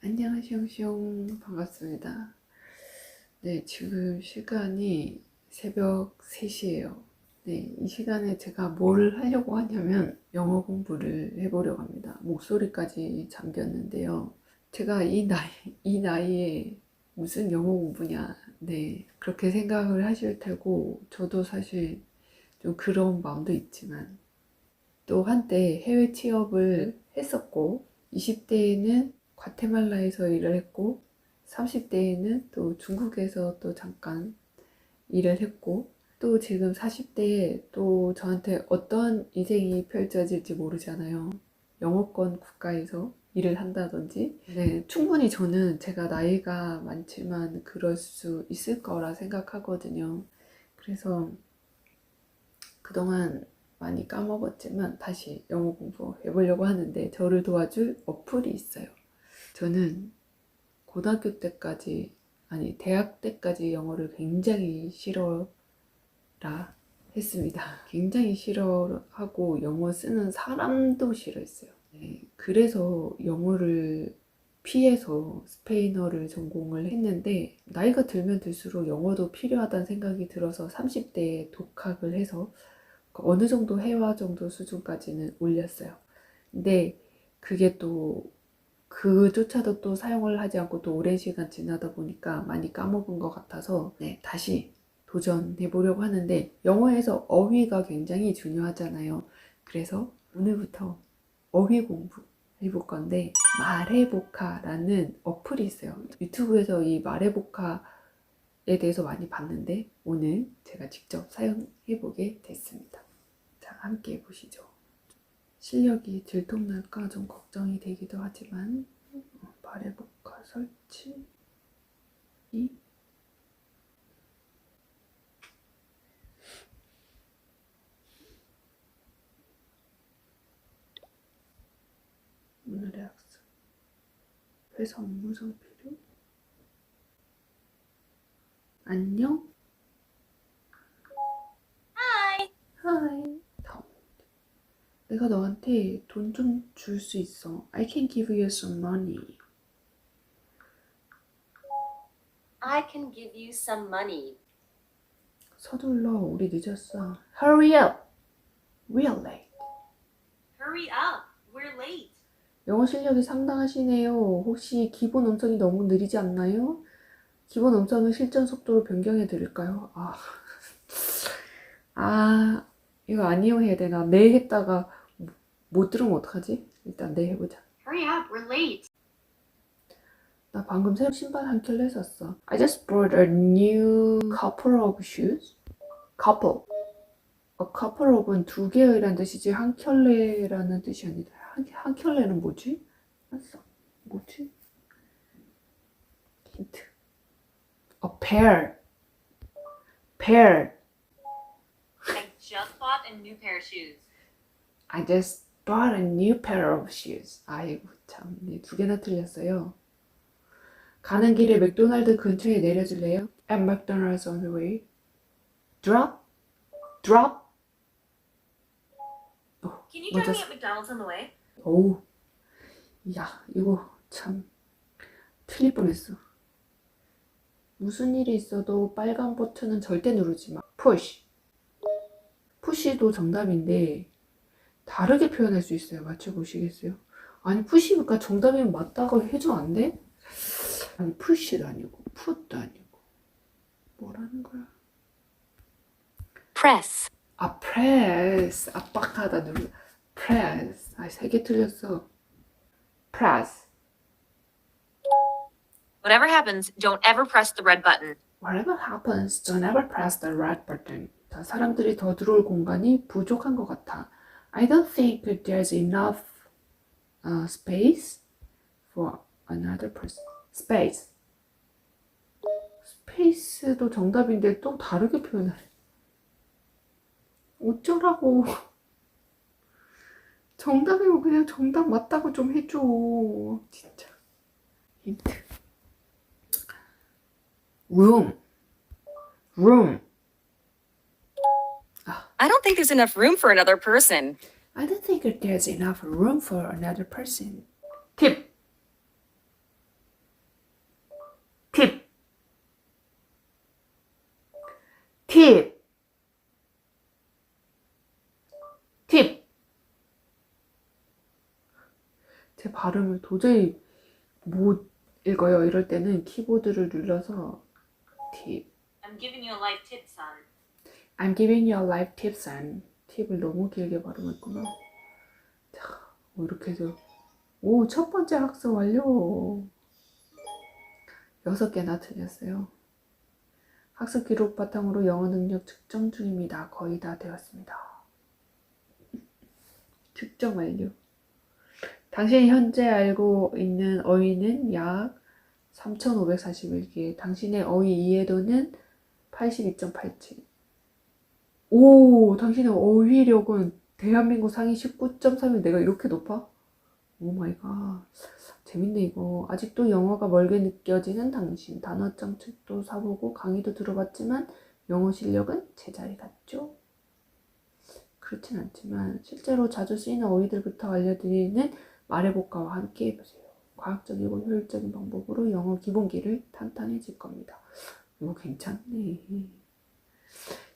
안녕하세요. 반갑습니다. 네, 지금 시간이 새벽 3시예요. 네, 이 시간에 제가 뭘 하려고 하냐면 영어 공부를 해보려고 합니다. 목소리까지 잠겼는데요. 제가 이 나이, 이 나이에 무슨 영어 공부냐. 네, 그렇게 생각을 하실 테고, 저도 사실 좀 그런 마음도 있지만, 또 한때 해외 취업을 했었고, 20대에는 과테말라에서 일을 했고, 30대에는 또 중국에서 또 잠깐 일을 했고, 또 지금 40대에 또 저한테 어떤 인생이 펼쳐질지 모르잖아요. 영어권 국가에서 일을 한다든지. 네, 충분히 저는 제가 나이가 많지만 그럴 수 있을 거라 생각하거든요. 그래서 그동안 많이 까먹었지만 다시 영어 공부 해보려고 하는데 저를 도와줄 어플이 있어요. 저는 고등학교 때까지, 아니, 대학 때까지 영어를 굉장히 싫어라 했습니다. 굉장히 싫어하고 영어 쓰는 사람도 싫어했어요. 네, 그래서 영어를 피해서 스페인어를 전공을 했는데 나이가 들면 들수록 영어도 필요하다는 생각이 들어서 30대에 독학을 해서 어느 정도 회화 정도 수준까지는 올렸어요. 근데 그게 또 그조차도 또 사용을 하지 않고 또 오랜 시간 지나다 보니까 많이 까먹은 것 같아서 네, 다시 도전해 보려고 하는데 영어에서 어휘가 굉장히 중요하잖아요. 그래서 오늘부터 어휘 공부 해볼 건데 말해보카라는 어플이 있어요. 유튜브에서 이 말해보카에 대해서 많이 봤는데 오늘 제가 직접 사용해 보게 됐습니다. 자, 함께 보시죠. 실력이 들통날까 좀 걱정이 되기도 하지만 어, 말해볼까 설치. 이. 오늘의 학습. 회사 업무상 필요 안녕. Hi. 하이 다음 내가 너한테 돈 좀 줄 수 있어. I can give you some money. I can give you some money. 서둘러, 우리 늦었어. Hurry up. We're late. Hurry up. We're late. 영어 실력이 상당하시네요. 혹시 기본 음성이 너무 느리지 않나요? 기본 음성을 실전 속도로 변경해 드릴까요? 아, 아, 이거 아니요 해야 되나? 네 했다가 못 들으면 어떡하지? 일단 네 해보자. Hurry up. We're late. 나 방금 새로 신발 한 켤레 샀어. I just bought a new couple of shoes. couple. A couple of은 두 개의란 뜻이지 한 켤레라는 뜻이 아니다. 한, 한 켤레는 뭐지? 알았어. 뭐지? 힌트. A pair. pair. I just bought a new pair of shoes. I just bought a new pair of shoes. 아이고 참, 네, 두 개나 틀렸어요. 가는 길에 맥도날드 근처에 내려줄래요? At McDonald's on the way. Drop? Drop? 어, Can you drive me at McDonald's on the way? 어우, 야, 이거 참 틀릴 뻔했어. 무슨 일이 있어도 빨간 버튼은 절대 누르지 마. Push. 푸시도 정답인데 다르게 표현할 수 있어요. 맞춰보시겠어요? 아니 푸시니까 정답이면 맞다고 해줘 안 돼? 아니 푸시도 아니고 풋도 아니고 뭐라는 거야? Press. 아 press 압박하다 누르 press 아 세 개 틀렸어 press Whatever happens, don't ever press the red button. Whatever happens, don't ever press the red button. 자, 사람들이 더 들어올 공간이 부족한 것 같아. I don't think there's enough uh, space for another person. Space. 스페이스도 정답인데 또 다르게 표현하래. 어쩌라고. 정답이고 그냥 정답 맞다고 좀 해줘. 진짜. 힌트. room. room. I don't think there's enough room for another person. I don't think there's enough room for another person. Tip. Tip. Tip. Tip. 제 발음을 도저히 못 읽어요. 이럴 때는 키보드를 눌러서 팁. I'm giving you a life tip, son. I'm giving you life tips and 팁을 너무 길게 발음했구나. 자, 뭐 이렇게 해서 오, 첫 번째 학습 완료. 여섯 개나 틀렸어요. 학습 기록 바탕으로 영어 능력 측정 중입니다. 거의 다 되었습니다. 측정 완료. 당신이 현재 알고 있는 어휘는 약 3,541개. 당신의 어휘 이해도는 82.87. 오, 당신의 어휘력은 대한민국 상위 19.3이 내가 이렇게 높아? 오 마이 갓. 재밌네, 이거. 아직도 영어가 멀게 느껴지는 당신. 단어장 책도 사보고 강의도 들어봤지만 영어 실력은 제자리 같죠? 그렇진 않지만 실제로 자주 쓰이는 어휘들부터 알려드리는 말해볼까와 함께 해보세요. 과학적이고 효율적인 방법으로 영어 기본기를 탄탄해질 겁니다. 이거 괜찮네.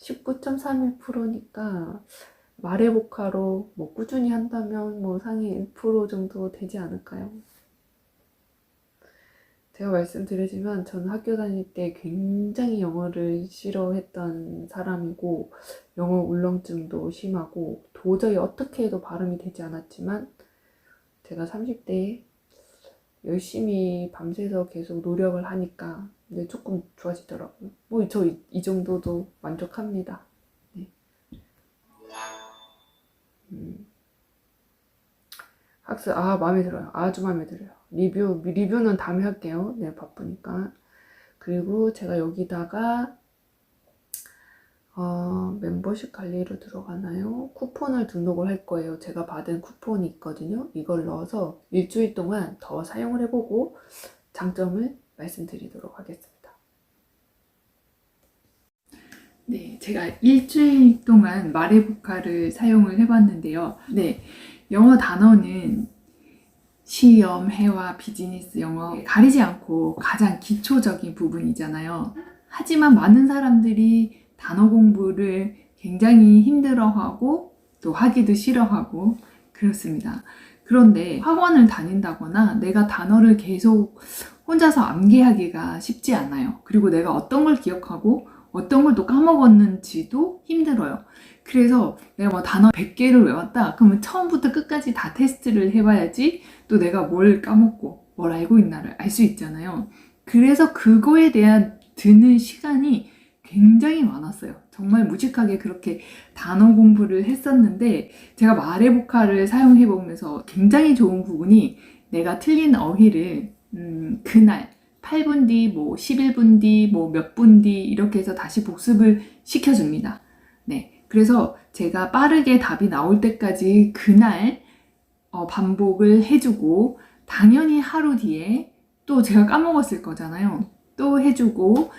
19.31%니까 말해보카로 뭐 꾸준히 한다면 뭐 상위 1% 정도 되지 않을까요? 제가 말씀드리지만 저는 학교 다닐 때 굉장히 영어를 싫어했던 사람이고 영어 울렁증도 심하고 도저히 어떻게 해도 발음이 되지 않았지만 제가 30대에 열심히 밤새서 계속 노력을 하니까 이제 조금 좋아지더라고요. 뭐 저 이 정도도 만족합니다. 네. 음. 학습 아 마음에 들어요. 아주 마음에 들어요. 리뷰 리뷰는 다음에 할게요. 네 바쁘니까. 그리고 제가 여기다가 어, 멤버십 관리로 들어가나요? 쿠폰을 등록을 할 거예요. 제가 받은 쿠폰이 있거든요. 이걸 넣어서 일주일 동안 더 사용을 해보고 장점을 말씀드리도록 하겠습니다. 네, 제가 일주일 동안 말해보카를 사용을 해봤는데요. 네, 영어 단어는 시험, 회화, 비즈니스 영어 가리지 않고 가장 기초적인 부분이잖아요. 하지만 많은 사람들이 단어 공부를 굉장히 힘들어하고 또 하기도 싫어하고 그렇습니다. 그런데 학원을 다닌다거나 내가 단어를 계속 혼자서 암기하기가 쉽지 않아요. 그리고 내가 어떤 걸 기억하고 어떤 걸 또 까먹었는지도 힘들어요. 그래서 내가 뭐 단어 100개를 외웠다? 그러면 처음부터 끝까지 다 테스트를 해봐야지 또 내가 뭘 까먹고 뭘 알고 있나를 알 수 있잖아요. 그래서 그거에 대한 드는 시간이 굉장히 많았어요. 정말 무식하게 그렇게 단어 공부를 했었는데 제가 말해보카를 사용해 보면서 굉장히 좋은 부분이 내가 틀린 어휘를 음, 그날 8분 뒤, 뭐 11분 뒤, 뭐 몇 분 뒤 이렇게 해서 다시 복습을 시켜줍니다. 네, 그래서 제가 빠르게 답이 나올 때까지 그날 어, 반복을 해주고 당연히 하루 뒤에 또 제가 까먹었을 거잖아요. 또 해주고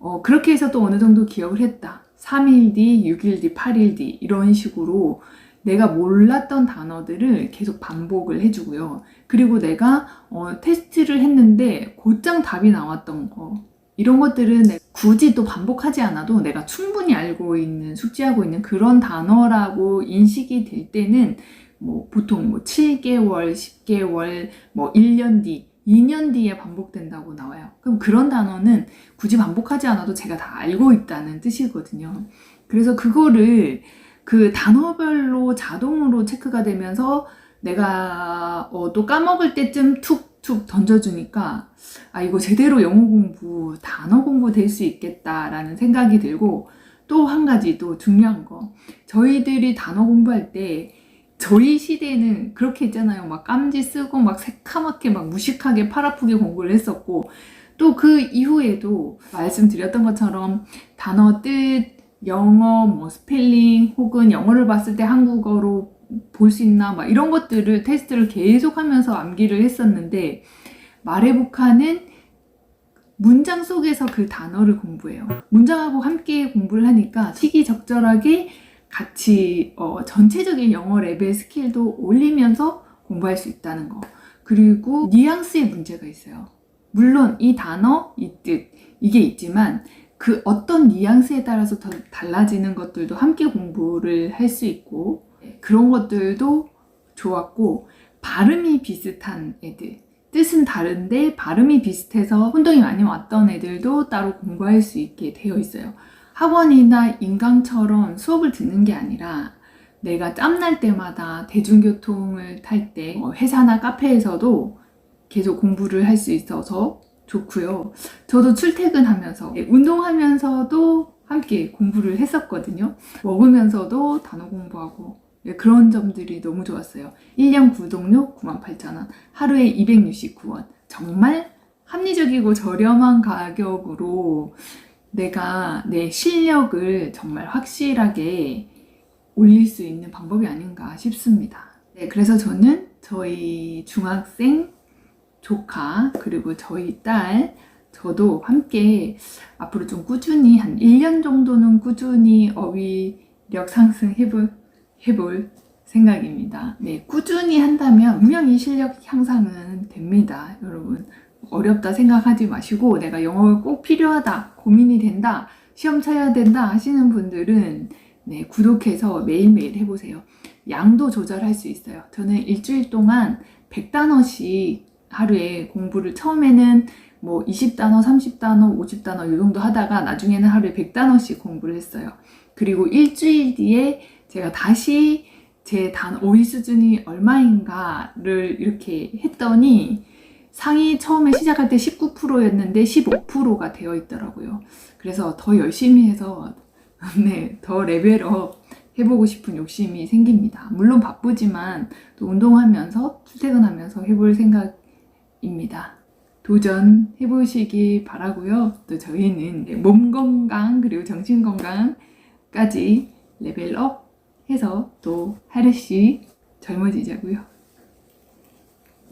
어, 그렇게 해서 또 어느 정도 기억을 했다. 3일 뒤, 6일 뒤, 8일 뒤 이런 식으로 내가 몰랐던 단어들을 계속 반복을 해주고요. 그리고 내가 어, 테스트를 했는데 곧장 답이 나왔던 거 이런 것들은 내- 굳이 또 반복하지 않아도 내가 충분히 알고 있는 숙지하고 있는 그런 단어라고 인식이 될 때는 뭐 보통 뭐 7개월, 10개월, 뭐 1년 뒤, 2년 뒤에 반복된다고 나와요. 그럼 그런 단어는 굳이 반복하지 않아도 제가 다 알고 있다는 뜻이거든요. 그래서 그거를 그 단어별로 자동으로 체크가 되면서 내가 어, 또 까먹을 때쯤 툭툭 던져주니까 아 이거 제대로 영어 공부, 단어 공부 될 수 있겠다라는 생각이 들고 또 한 가지 또 중요한 거 저희들이 단어 공부할 때 저희 시대에는 그렇게 있잖아요. 막 깜지 쓰고 막 새카맣게 막 무식하게 팔 아프게 공부를 했었고 또 그 이후에도 말씀드렸던 것처럼 단어 뜻, 영어, 뭐 스펠링 혹은 영어를 봤을 때 한국어로 볼 수 있나 막 이런 것들을 테스트를 계속하면서 암기를 했었는데 말해보카는 문장 속에서 그 단어를 공부해요. 문장하고 함께 공부를 하니까 시기적절하게 같이 어, 전체적인 영어 레벨 스킬도 올리면서 공부할 수 있다는 거. 그리고 뉘앙스의 문제가 있어요. 물론 이 단어, 이 뜻, 이게 있지만 그 어떤 뉘앙스에 따라서 더 달라지는 것들도 함께 공부를 할 수 있고 그런 것들도 좋았고 발음이 비슷한 애들. 뜻은 다른데 발음이 비슷해서 혼동이 많이 왔던 애들도 따로 공부할 수 있게 되어 있어요. 학원이나 인강처럼 수업을 듣는 게 아니라 내가 짬날 때마다 대중교통을 탈때 어, 회사나 카페에서도 계속 공부를 할 수 있어서 좋고요. 저도 출퇴근하면서 예, 운동하면서도 함께 공부를 했었거든요. 먹으면서도 단어 공부하고 예, 그런 점들이 너무 좋았어요. 1년 구독료 98,000원, 하루에 269원. 정말 합리적이고 저렴한 가격으로 내가 내 실력을 정말 확실하게 올릴 수 있는 방법이 아닌가 싶습니다. 네, 그래서 저는 저희 중학생 조카 그리고 저희 딸 저도 함께 앞으로 좀 꾸준히 한 1년 정도는 꾸준히 어휘력 상승 해볼, 해볼 생각입니다. 네, 꾸준히 한다면 분명히 실력 향상은 됩니다. 여러분. 어렵다 생각하지 마시고 내가 영어가 꼭 필요하다, 고민이 된다, 시험 쳐야 된다 하시는 분들은 네, 구독해서 매일매일 해보세요. 양도 조절할 수 있어요. 저는 일주일 동안 100단어씩 하루에 공부를 처음에는 뭐 20단어, 30단어, 50단어 이 정도 하다가 나중에는 하루에 100단어씩 공부를 했어요. 그리고 일주일 뒤에 제가 다시 제단 어휘 수준이 얼마인가를 이렇게 했더니 상이 처음에 시작할 때 19%였는데 15%가 되어 있더라고요. 그래서 더 열심히 해서 네, 더 레벨업 해보고 싶은 욕심이 생깁니다. 물론 바쁘지만 또 운동하면서 출퇴근하면서 해볼 생각입니다. 도전 해보시기 바라고요. 또 저희는 몸 건강 그리고 정신 건강까지 레벨업 해서 또 하루씩 젊어지자고요.